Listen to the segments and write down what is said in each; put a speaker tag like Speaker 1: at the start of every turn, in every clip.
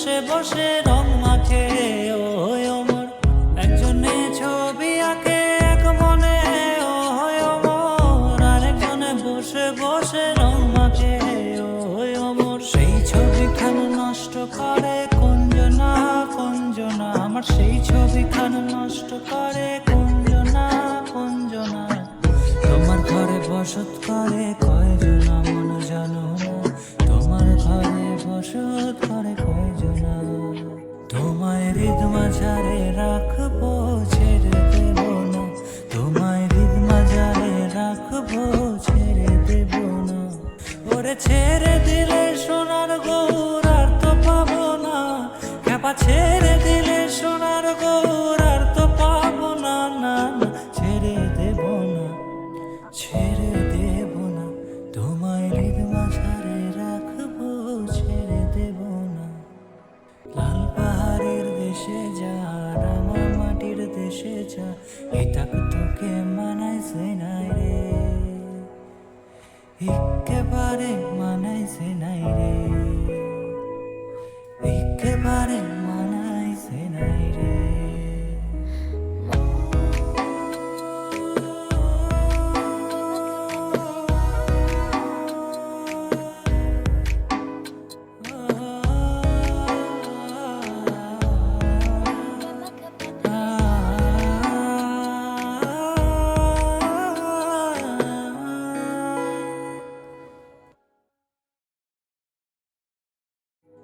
Speaker 1: বসে বসে রং মাখে ও একজনে ছবি আঁকে মনে বসে বসে ও সেই ছবি খান নষ্ট করে কঞ্জনা কঞ্জনা। আমার সেই নষ্ট করে কঞ্জনা কঞ্জনা। তোমার ঘরে বসত করে কয়জন তোমায় হৃদ মাঝারে রাখব, ছেড়ে দেব না। তোমায় হৃদ মাঝারে রাখব, ছেড়ে দেব ওরে ছেড়ে দিলে সোনার গৌর আর পাবো না। খেপা ছেড়ে দিলে সোনার গৌর আর তো না, ছেড়ে দেব না। ছেড়ে দেশে যা এটাক তোকে মানাইছে নাই রে। একেবারে মানাইছে নাই রে। একেবারে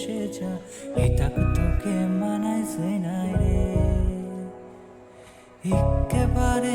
Speaker 1: দেশে যা এটা তোকে মানাইছে নাই রে। একেবারে